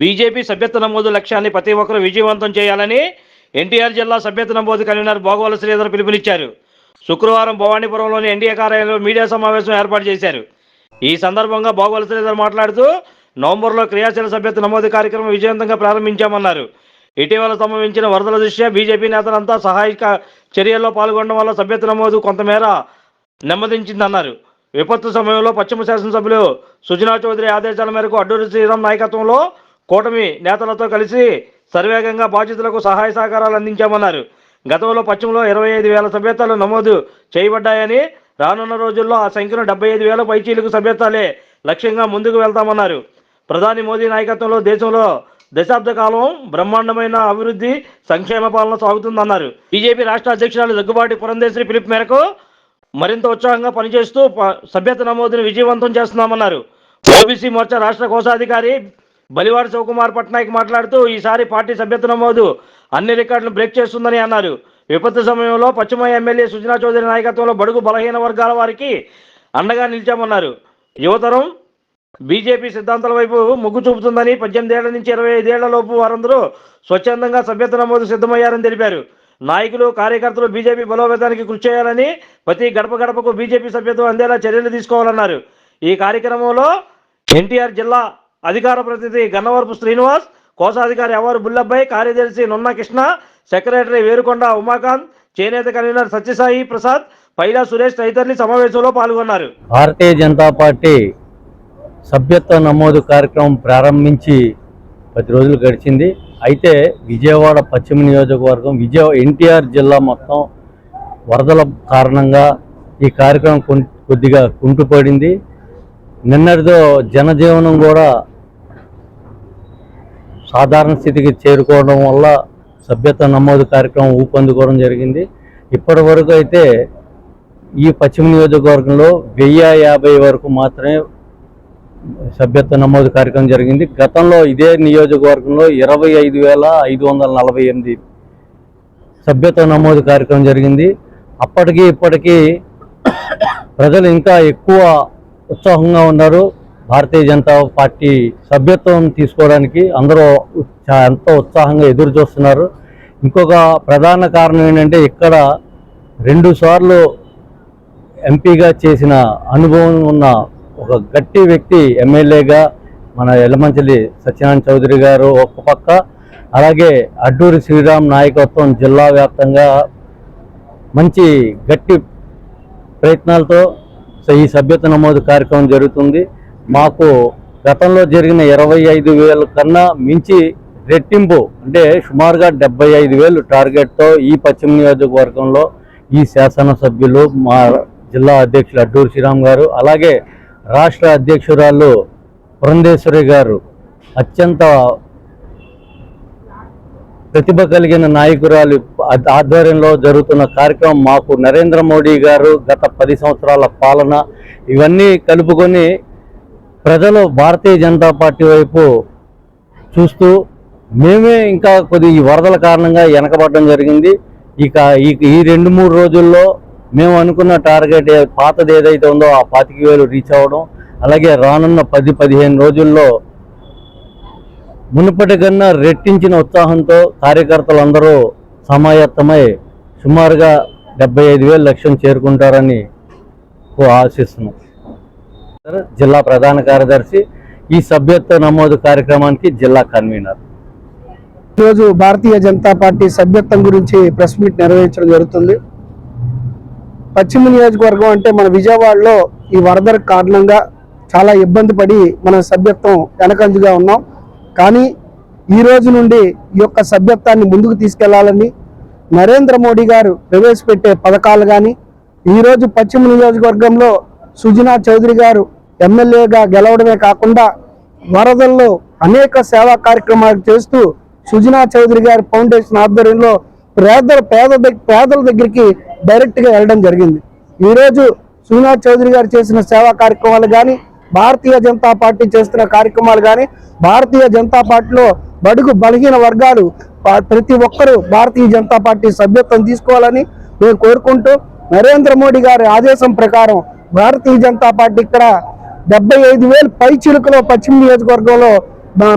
BJP సభ్యత్వ నమోదు లక్ష్యాన్ని ప్రతి ఒక్కరూ విజయవంతం చేయాలని ఎన్టీఆర్ జిల్లా సభ్యత్వ నమోదు కన్వీనర్ భోగవల శ్రీధర్ పిలుపునిచ్చారు. శుక్రవారం భవానీపురంలోని ఎన్డీఏ కార్యాలయంలో మీడియా సమావేశం ఏర్పాటు చేశారు. ఈ సందర్భంగా భోగవల శ్రీధర్ మాట్లాడుతూ నవంబర్లో క్రియాశీల సభ్యత్వ నమోదు కార్యక్రమం విజయవంతంగా ప్రారంభించామన్నారు. ఇటీవల సంభవించిన వరదల దృష్ట్యా బీజేపీ నేతలంతా సహాయక చర్యల్లో పాల్గొనడం వల్ల సభ్యత్వ నమోదు కొంతమేర నెమ్మదించిందన్నారు. విపత్తు సమయంలో పశ్చిమ శాసనసభ్యులు సుజనా చౌదరి ఆదేశాల మేరకు అడ్డూరి శ్రీరామ్ నాయకత్వంలో కూటమి నేతలతో కలిసి సర్వేగంగా బాధితులకు సహాయ సహకారాలు అందించామన్నారు. గతంలో పశ్చిమలో ఇరవై ఐదు వేల సభ్యత్వాలు నమోదు చేయబడ్డాయని రానున్న రోజుల్లో ఆ సంఖ్యను డెబ్బై ఐదు వేల పైచీలకు సభ్యతాలే లక్ష్యంగా ముందుకు వెళ్తామన్నారు. ప్రధాని మోదీ నాయకత్వంలో దేశంలో దశాబ్ద కాలం బ్రహ్మాండమైన అభివృద్ధి సంక్షేమ పాలన సాగుతుందన్నారు. బీజేపీ రాష్ట్ర అధ్యక్షురాలు దగ్గుబాటి పురంధేశ్వరి పిలుపు మేరకు మరింత ఉత్సాహంగా పనిచేస్తూ సభ్యత నమోదును విజయవంతం చేస్తున్నామన్నారు. ఓబీసీ మోర్చా రాష్ట్ర కోశాధికారి బలివాడ శివకుమార్ పట్నాయక్ మాట్లాడుతూ ఈసారి పార్టీ సభ్యత నమోదు అన్ని రికార్డులను బ్రేక్ చేస్తుందని అన్నారు. విపత్తు సమయంలో పశ్చిమ ఎమ్మెల్యే సుజనా చౌదరి నాయకత్వంలో బడుగు బలహీన వర్గాల వారికి అండగా నిలిచామన్నారు. యువతరం బీజేపీ సిద్ధాంతాల వైపు మొగ్గు చూపుతుందని పద్దెనిమిది ఏళ్ళ నుంచి ఇరవై ఐదేళ్ళ లోపు వారందరూ స్వచ్ఛందంగా సభ్యత నమోదు సిద్ధమయ్యారని తెలిపారు. నాయకులు కార్యకర్తలు బీజేపీ బలోపేతానికి కృషి చేయాలని ప్రతి గడప గడపకు బీజేపీ సభ్యత్వం అందేలా చర్యలు తీసుకోవాలన్నారు. ఈ కార్యక్రమంలో ఎన్టీఆర్ జిల్లా అధికార ప్రతినిధి గన్నవరపు శ్రీనివాస్ కోశాధికారి ఎవరు బుల్లబ్బాయి కార్యదర్శి నున్న కృష్ణ సెక్రటరీ వేరుకొండ ఉమాకాంత్ చేనేత కన్వీనర్ సత్యసాయి ప్రసాద్ పైలా సురేష్ తదితరులు సమావేశంలో పాల్గొన్నారు. భారతీయ జనతా పార్టీ సభ్యత్వ నమోదు కార్యక్రమం ప్రారంభించి పది రోజులు గడిచింది. అయితే విజయవాడ పశ్చిమ నియోజకవర్గం విజయ ఎన్టీఆర్ జిల్లా మొత్తం వరదల కారణంగా ఈ కార్యక్రమం కొద్దిగా కుంటుపడింది. నిన్నటితో జనజీవనం కూడా సాధారణ స్థితికి చేరుకోవడం వల్ల సభ్యత్వ నమోదు కార్యక్రమం ఊపందుకోవడం జరిగింది. ఇప్పటి వరకు అయితే ఈ పశ్చిమ నియోజకవర్గంలో వెయ్యి యాభై వరకు మాత్రమే సభ్యత్వ నమోదు కార్యక్రమం జరిగింది. గతంలో ఇదే నియోజకవర్గంలో ఇరవై ఐదు వేల ఐదు వందల నలభై ఎనిమిది సభ్యత్వ నమోదు కార్యక్రమం జరిగింది. అప్పటికి ఇప్పటికీ ప్రజలు ఇంకా ఎక్కువ ఉత్సాహంగా ఉన్నారు. భారతీయ జనతా పార్టీ సభ్యత్వం తీసుకోవడానికి అందరూ ఎంతో ఉత్సాహంగా ఎదురు చూస్తున్నారు. ఇంకొక ప్రధాన కారణం ఏంటంటే ఇక్కడ రెండు సార్లు ఎంపీగా చేసిన అనుభవం ఉన్న ఒక గట్టి వ్యక్తి ఎమ్మెల్యేగా మన ఎల్లమంచిలి సత్యనారాయణ చౌదరి గారు ఒక పక్క అలాగే అడ్డూరి శ్రీరామ్ నాయకత్వం జిల్లా వ్యాప్తంగా మంచి గట్టి ప్రయత్నాలతో ఈ సభ్యత నమోదు కార్యక్రమం జరుగుతుంది. మాకు గతంలో జరిగిన ఇరవై ఐదు వేల కన్నా మించి రెట్టింపు అంటే సుమారుగా డెబ్బై ఐదు వేలు టార్గెట్తో ఈ పశ్చిమ నియోజకవర్గంలో ఈ శాసనసభ్యులు మా జిల్లా అధ్యక్షులు అడ్డూరు శ్రీరామ్ గారు అలాగే రాష్ట్ర అధ్యక్షురాలు పురంధేశ్వరి గారు అత్యంత ప్రతిభ కలిగిన నాయకురాలు ఆధ్వర్యంలో జరుగుతున్న కార్యక్రమం మాకు నరేంద్ర మోడీ గారు గత పది సంవత్సరాల పాలన ఇవన్నీ కలుపుకొని ప్రజలు భారతీయ జనతా పార్టీ వైపు చూస్తూ మేమే ఇంకా కొద్ది ఈ వరదల కారణంగా వెనకబడడం జరిగింది. ఇక ఈ ఈ రెండు మూడు రోజుల్లో మేము అనుకున్న టార్గెట్ పాతది ఏదైతే ఉందో ఆ పాతిక వేలు రీచ్ అవ్వడం. అలాగే రానున్న పది పదిహేను రోజుల్లో మునుపటి కన్నా రెట్టించిన ఉత్సాహంతో కార్యకర్తలందరూ సమాయత్తమై సుమారుగా డెబ్బై ఐదు వేలు లక్ష్యం చేరుకుంటారని ఆశిస్తున్నాం. జిల్లా ప్రధాన కార్యదర్శి ఈ సభ్యత్వ నమోదు కార్యక్రమానికి జిల్లా కన్వీనర్. ఈరోజు భారతీయ జనతా పార్టీ సభ్యత్వం గురించి ప్రెస్ మీట్ నిర్వహించడం జరుగుతుంది. పశ్చిమ నియోజకవర్గం అంటే మన విజయవాడలో ఈ వరదల కారణంగా చాలా ఇబ్బంది పడి మన సభ్యత్వం వెనకంజుగా ఉన్నాం. కానీ ఈ రోజు నుండి ఈ యొక్క సభ్యత్వాన్ని ముందుకు తీసుకెళ్ళాలని నరేంద్ర మోడీ గారు ప్రవేశపెట్టే పథకాలు కానీ ఈరోజు పశ్చిమ నియోజకవర్గంలో సుజనా చౌదరి గారు ఎమ్మెల్యేగా గెలవడమే కాకుండా వరదల్లో అనేక సేవా కార్యక్రమాలు చేస్తూ సుజనా చౌదరి గారి ఫౌండేషన్ ఆధ్వర్యంలో పేదల పేద పేదల దగ్గరికి డైరెక్ట్గా వెళ్ళడం జరిగింది. ఈరోజు సుజనా చౌదరి గారు చేసిన సేవా కార్యక్రమాలు కానీ భారతీయ జనతా పార్టీ చేస్తున్న కార్యక్రమాలు కానీ భారతీయ జనతా పార్టీలో బడుగు బలహీన వర్గాలు ప్రతి ఒక్కరూ భారతీయ జనతా పార్టీ సభ్యత్వం తీసుకోవాలని మేము కోరుకుంటూ నరేంద్ర మోడీ గారి ఆదేశం ప్రకారం భారతీయ జనతా పార్టీ ఇక్కడ డెబ్బై ఐదు వేలు పై చిలుకలో పశ్చిమ నియోజకవర్గంలో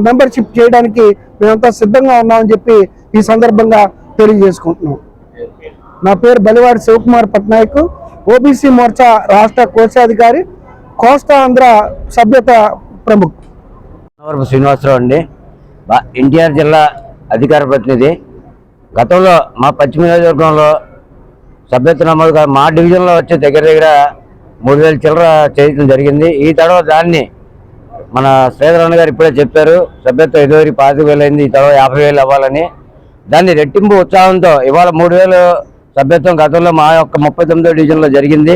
మెంబర్షిప్ చేయడానికి మేమంతా సిద్ధంగా ఉన్నామని చెప్పి ఈ సందర్భంగా తెలియజేసుకుంటున్నాం. నా పేరు బలివాడి శివకుమార్ పట్నాయక్ ఓబీసీ మోర్చా రాష్ట్ర కోశాధికారి కోస్తా ఆంధ్ర సభ్యత ప్రముఖ్. శ్రీనివాసరావు అండి. ఎన్టీఆర్ జిల్లా అధికార ప్రతినిధి. గతంలో మా పశ్చిమ నియోజకవర్గంలో సభ్యత్వ నమోదు మా డివిజన్లో వచ్చే దగ్గర దగ్గర మూడు వేల చిల్లర చేయడం జరిగింది. ఈ తర్వాత దాన్ని మన శ్రీధరణ గారు ఇప్పుడే చెప్పారు సభ్యత్వం ఇదివరకు పాతిక వేలు అయింది ఈ తర్వాత యాభై వేలు అవ్వాలని. దాన్ని రెట్టింపు ఉత్సాహంతో ఇవాళ మూడు వేలు సభ్యత్వం గతంలో మా యొక్క ముప్పై తొమ్మిదో డివిజన్లో జరిగింది.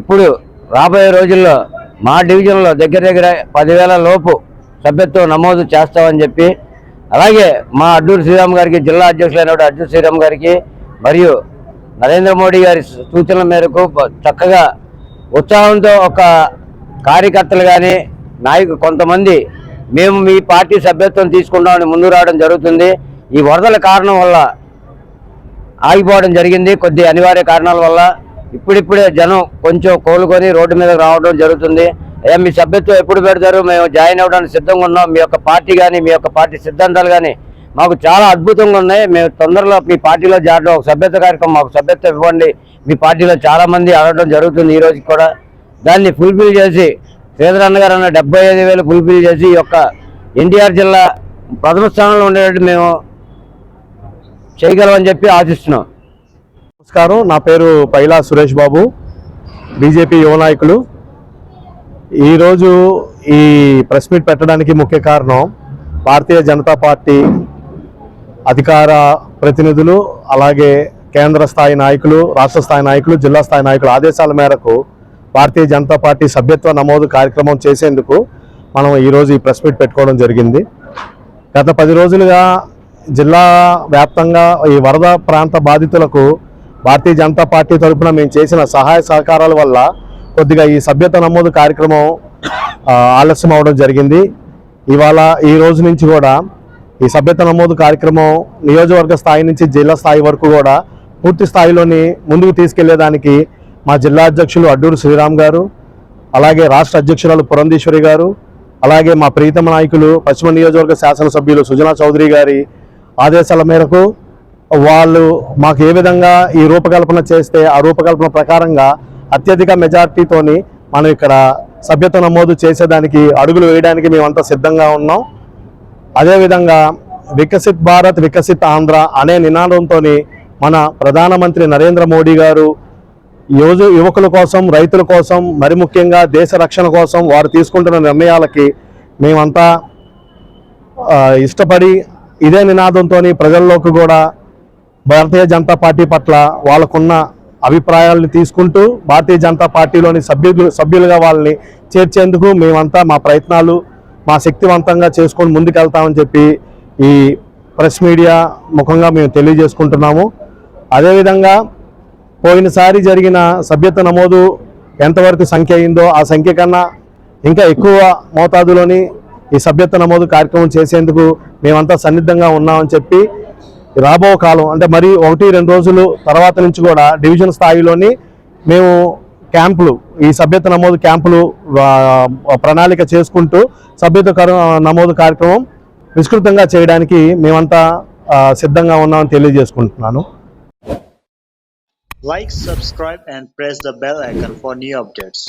ఇప్పుడు రాబోయే రోజుల్లో మా డివిజన్లో దగ్గర దగ్గర పదివేల లోపు సభ్యత్వం నమోదు చేస్తామని చెప్పి అలాగే మా అడ్డూరు శ్రీరామ్ గారికి జిల్లా అధ్యక్షులైన అడ్డూరు శ్రీరామ్ గారికి మరియు నరేంద్ర మోడీ గారి సూచనల మేరకు చక్కగా ఉత్సాహంతో ఒక కార్యకర్తలు కానీ నాయకు కొంతమంది మేము మీ పార్టీ సభ్యత్వం తీసుకుంటామని ముందు రావడం జరుగుతుంది. ఈ వరదల కారణం వల్ల ఆగిపోవడం జరిగింది. కొద్ది అనివార్య కారణాల వల్ల ఇప్పుడిప్పుడే జనం కొంచెం కోలుకొని రోడ్డు మీద రావడం జరుగుతుంది. అయ్యా మీ సభ్యత్వం ఎప్పుడు పెడతారు? మేము జాయిన్ అవ్వడానికి సిద్ధంగా ఉన్నాం. మీ యొక్క పార్టీ కానీ మీ యొక్క పార్టీ సిద్ధాంతాలు కానీ మాకు చాలా అద్భుతంగా ఉన్నాయి. మేము తొందరలో మీ పార్టీలో చేరడం ఒక సభ్యత కార్యక్రమం మాకు సభ్యత్వం ఇవ్వండి. మీ పార్టీలో చాలా మంది అడగడం జరుగుతుంది ఈ రోజుకి కూడా. దాన్ని ఫుల్ఫిల్ చేసి శ్రీధర్ అన్న గారు అన్న డెబ్బై ఐదు వేలు ఫుల్ఫిల్ చేసి ఈ యొక్క ఎన్టీఆర్ జిల్లా ప్రథమ స్థానంలో ఉండేటట్టు మేము చేయగలమని చెప్పి ఆశిస్తున్నాం. నమస్కారం. నా పేరు పైలా సురేష్ బాబు బీజేపీ యువ నాయకులు. ఈరోజు ఈ ప్రెస్ మీట్ పెట్టడానికి ముఖ్య కారణం భారతీయ జనతా పార్టీ అధికార ప్రతినిధులు అలాగే కేంద్ర స్థాయి నాయకులు రాష్ట్ర స్థాయి నాయకులు జిల్లా స్థాయి నాయకులు ఆదేశాల మేరకు భారతీయ జనతా పార్టీ సభ్యత్వ నమోదు కార్యక్రమం చేసేందుకు మనం ఈరోజు ఈ ప్రెస్ మీట్ పెట్టుకోవడం జరిగింది. గత పది రోజులుగా జిల్లా వ్యాప్తంగా ఈ వరద ప్రాంత బాధితులకు భారతీయ జనతా పార్టీ తరఫున మేము చేసిన సహాయ సహకారాల వల్ల కొద్దిగా ఈ సభ్యత నమోదు కార్యక్రమం ఆలస్యం అవడం జరిగింది. ఇవాళ ఈ రోజు నుంచి కూడా ఈ సభ్యత నమోదు కార్యక్రమం నియోజకవర్గ స్థాయి నుంచి జిల్లా స్థాయి వరకు కూడా పూర్తి స్థాయిలోని ముందుకు తీసుకెళ్ళేదానికి మా జిల్లా అధ్యక్షులు అడ్డూరు శ్రీరామ్ గారు అలాగే రాష్ట్ర అధ్యక్షురాలు పురంధేశ్వరి గారు అలాగే మా ప్రీతమ నాయకులు పశ్చిమ నియోజకవర్గ శాసనసభ్యులు సుజనా చౌదరి గారి ఆదేశాల మేరకు వాళ్ళు మాకు ఏ విధంగా ఈ రూపకల్పన చేస్తే ఆ రూపకల్పన ప్రకారంగా అత్యధిక మెజార్టీతోని మనం ఇక్కడ సభ్యత నమోదు చేసేదానికి అడుగులు వేయడానికి మేమంతా సిద్ధంగా ఉన్నాం. అదేవిధంగా వికసిత్ భారత్ వికసిత్ ఆంధ్ర అనే నినాదంతో మన ప్రధానమంత్రి నరేంద్ర మోడీ గారు యువజ యువకుల కోసం రైతుల కోసం మరి ముఖ్యంగా దేశ రక్షణ కోసం వారు తీసుకుంటున్న నిర్ణయాలకి మేమంతా ఇష్టపడి ఇదే నినాదంతో ప్రజల్లోకి కూడా భారతీయ జనతా పార్టీ పట్ల వాళ్ళకున్న అభిప్రాయాలను తీసుకుంటూ భారతీయ జనతా పార్టీలోని సభ్యులు సభ్యులుగా వాళ్ళని చేర్చేందుకు మేమంతా మా ప్రయత్నాలు మా శక్తివంతంగా చేసుకొని ముందుకెళ్తామని చెప్పి ఈ ప్రెస్ మీడియా ముఖంగా మేము తెలియజేసుకుంటున్నాము. అదేవిధంగా పోయినసారి జరిగిన సభ్యత నమోదు ఎంతవరకు సంఖ్య అయిందో ఆ సంఖ్య కన్నా ఇంకా ఎక్కువ మోతాదులోని ఈ సభ్యత నమోదు కార్యక్రమం చేసేందుకు మేమంతా సన్నిద్ధంగా ఉన్నామని చెప్పి రాబో కాలం అంటే మరి ఒకటి రెండు రోజులు తర్వాత నుంచి కూడా డివిజన్ స్థాయిలోని మేము క్యాంపులు ఈ సభ్యత నమోదు క్యాంపులు ప్రణాళిక చేసుకుంటూ సభ్యత నమోదు కార్యక్రమం విస్తృతంగా చేయడానికి మేమంతా సిద్ధంగా ఉన్నామని తెలియజేసుకుంటున్నాను. Like subscribe and press the bell icon for new updates